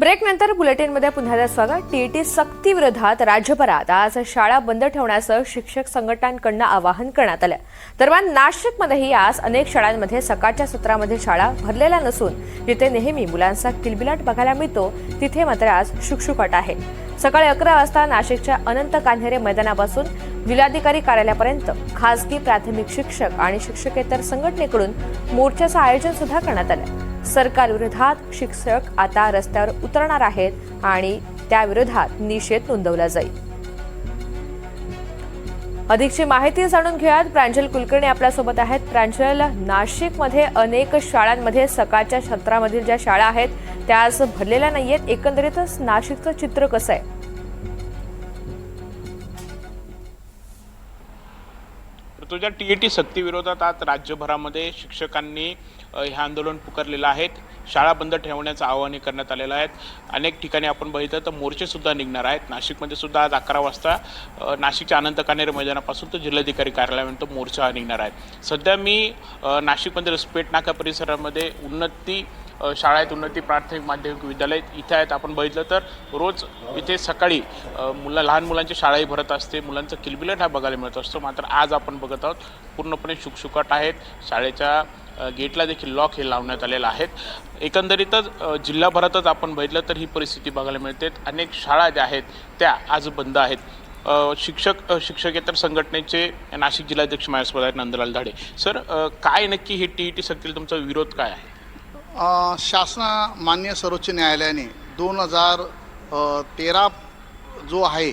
Break नंतर बुलेटिनमध्ये पुन्हा एकदा स्वागत. टीईटी सक्ती विरोधात राज्यभरात आज शाळा बंद ठेवण्याचं शिक्षक संघटनांकडून आवाहन करण्यात आलं. दरम्यान नाशिकमध्येही आज अनेक शाळांमध्ये सकाळच्या सत्रामध्ये शाळा भरलेल्या नसून जिथे नेहमी मुलांचा किलबिलाट बघायला मिळतो तिथे मात्र आज शुकशुकाट आहे. सकाळी अकरा वाजता नाशिकच्या अनंत कान्हेरे मैदानापासून जिल्हाधिकारी कार्यालयापर्यंत खासगी प्राथमिक शिक्षक आणि शिक्षकेतर संघटनेकडून मोर्चाचं आयोजन सुद्धा करण्यात आलं. सरकार विरोधात शिक्षक आता रस्त्यावर उतरणार आहेत आणि त्याविरोधात निषेध नोंदवला जाईल. अधिकची माहिती जाणून घेऊयात. प्रांजल कुलकर्णी आपल्यासोबत आहेत. प्रांजल नाशिकमध्ये अनेक शाळांमध्ये सकाळच्या सत्रामधील ज्या शाळा आहेत त्या आज भरलेल्या नाहीयेत. एकंदरीतच नाशिकचं चित्र कसं आहे? तुझ्या टी ए टी सक्तीविरोधात आज राज्यभरामध्ये शिक्षकांनी हे आंदोलन पुकारलेलं आहे शाळा बंद ठेवण्याचं आवाहन करण्यात आलेलं आहे. अनेक ठिकाणी आपण बघितलं तर मोर्चेसुद्धा निघणार आहेत. नाशिकमध्ये सुद्धा आज अकरा वाजता नाशिकच्या अनंत कानेर मैदानापासून तर जिल्हाधिकारी कार्यालयापर्यंत मोर्चा निघणार आहे. सध्या मी नाशिकमध्ये रसपेट नाका परिसरामध्ये उन्नती शाळा आहेत उन्नती प्राथमिक माध्यमिक विद्यालय इथे आहेत. आपण बघितलं तर रोज इथे सकाळी मुलं लहान मुलांची शाळाही भरत असते. मुलांचं किलबिलट हा बघायला मिळत असतो. मात्र आज आपण बघत आहोत पूर्णपणे शुकशुकाट आहेत. शाळेच्या गेटला देखील लॉक हे लावण्यात आलेलं आहेत. एकंदरीतच जिल्हाभरातच आपण बघितलं तर ही परिस्थिती बघायला मिळते. अनेक शाळा ज्या आहेत त्या आज बंद आहेत. शिक्षक शिक्षकेतर संघटनेचे नाशिक जिल्हाध्यक्ष माझ्यासोबत आहेत नंदलाल धाडे. सर काय नक्की ही टी ई टी सकतील तुमचा विरोध काय आहे? शासना मान्य सर्वोच्च न्यायालयाने दोन हजार तेरा जो आहे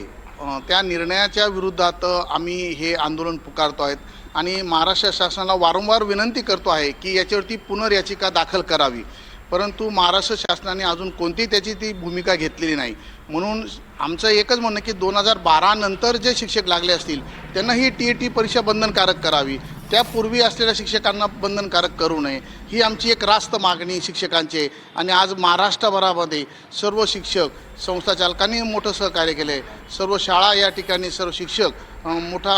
त्या निर्णयाच्या विरोधात आम्ही हे आंदोलन पुकारतो आहेत. आणि महाराष्ट्र शासनाला वारंवार विनंती करतो आहे की याच्यावरती पुनर्याचिका दाखल करावी. परंतु महाराष्ट्र शासनाने अजून कोणतीही त्याची ती भूमिका घेतलेली नाही. म्हणून आमचं एकच म्हणणं की दोन हजार बारानंतर जे शिक्षक लागले असतील त्यांना ही टी ए टी परीक्षा बंधनकारक करावी. त्यापूर्वी असलेल्या शिक्षकांना बंधनकारक करू नये. ही आमची एक रास्त मागणी शिक्षकांची. आणि आज महाराष्ट्रभरामध्ये सर्व शिक्षक संस्था चालकांनी मोठं सहकार्य केलं आहे सर्व शाळा या ठिकाणी सर्व शिक्षक मोठा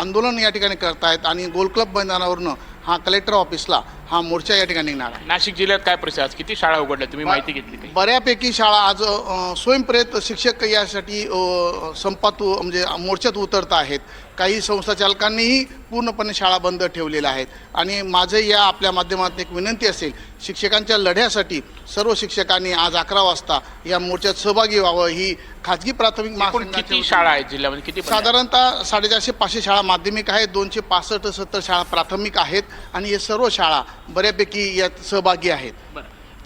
आंदोलन या ठिकाणी करतायत. आणि गोल क्लब मैदानावरनं हा कलेक्टर ऑफिसला हा मोर्चा या ठिकाणी निघणार आहे. नाशिक जिल्ह्यात काय परिस्थिती? आज किती शाळा उघडल्या? तुम्ही माहिती घेतली काही? बऱ्यापैकी शाळा आज अ, स्वयंप्रेरित शिक्षक यासाठी अ, संपात उ- म्हणजे मोर्चात उतरत आहेत. काही संस्था चालकांनीही पूर्णपणे शाळा बंद ठेवलेल्या आहेत आणि माझं या आपल्या माध्यमातून एक विनंती असेल शिक्षकांच्या लढ्यासाठी सर्व शिक्षकांनी आज अकरा वाजता या मोर्चात सहभागी व्हावं ही खाजगी प्राथमिक किती शाळा आहेत जिल्ह्यामध्ये किती? साधारणतः साडेचारशे पाचशे शाळा माध्यमिक आहेत दोनशे पासष्ट सत्तर शाळा प्राथमिक आहेत आणि हे सर्व शाळा बऱ्यापैकी यात सहभागी आहेत.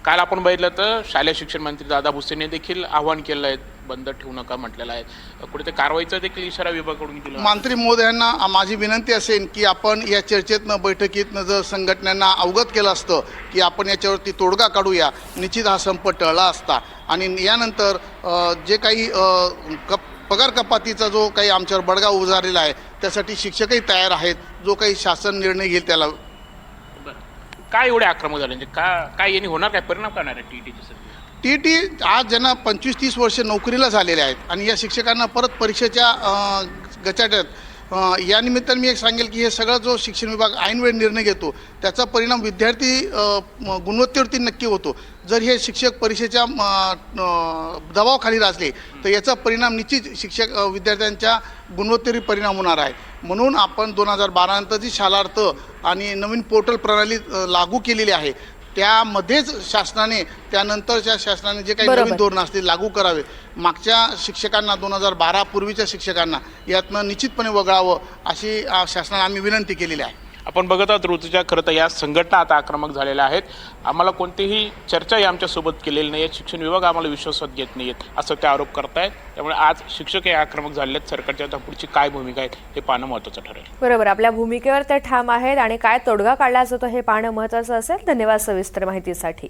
काल आपण बघितलं तर शालेय शिक्षण मंत्री दादा भुसेने देखील आवाहन केलं आहे बंद ठेवू नका म्हटलेलं आहे. कुठे ते कारवाईचा देखील इशारा विभागाकडून दिला. मंत्री महोदयांना माझी विनंती असेल की आपण या चर्चेतनं बैठकीतनं जर संघटनांना अवगत केलं असतं की आपण याच्यावरती तोडगा काढूया निश्चित हा संप टळला असता. आणि यानंतर जे काही कप पगार कपातीचा जो काही आमच्यावर बडगा उजारलेला आहे त्यासाठी शिक्षकही तयार आहेत. जो काही शासन निर्णय घेईल त्याला. काय एवढे आक्रमक झाले? म्हणजे का काय यांनी होणार काय? परिणाम करणार आहे? टी टीचे सर? टी टी आज ज्यांना पंचवीस तीस वर्ष नोकरीला झालेले आहेत आणि या शिक्षकांना परत परीक्षेच्या गचाट्यात या निमित्ताने मी एक सांगेल की हे सगळं जो शिक्षण विभाग ऐनवेळ निर्णय घेतो त्याचा परिणाम विद्यार्थी गुणवत्तेवरती नक्की होतो. जर हे शिक्षक परीक्षेच्या दबावाखाली असले तर याचा परिणाम निश्चित शिक्षक विद्यार्थ्यांच्या गुणवत्तेवर परिणाम होणार आहे. म्हणून आपण दोन हजार बारानंतरची शालार्थ आणि नवीन पोर्टल प्रणाली लागू केलेली आहे. त्यामध्येच शासनाने त्यानंतरच्या शासनाने जे काही. नवीन धोरण असतील लागू करावे मागच्या शिक्षकांना दोन हजार बारा पूर्वीच्या शिक्षकांना यातनं निश्चितपणे वगळावं अशी शासनाला आम्ही विनंती केलेली आहे आपण बघत आहोत ऋतूच्या खरं तर या संघटना आता आक्रमक झालेल्या आहेत. आम्हाला कोणतीही चर्चाही आमच्यासोबत केलेली नाही आहे शिक्षण विभाग आम्हाला विश्वासात घेत नाही आहेत असं ते आरोप करतायत. त्यामुळे आज शिक्षक हे आक्रमक झाले आहेत. सरकारच्या आता पुढची काय भूमिका आहे हे पाहणं महत्त्वाचं ठरेल. बरोबर आपल्या भूमिकेवर ते ठाम आहेत आणि काय तोडगा काढला जातो हे पाहणं महत्वाचं असेल. धन्यवाद सविस्तर माहितीसाठी.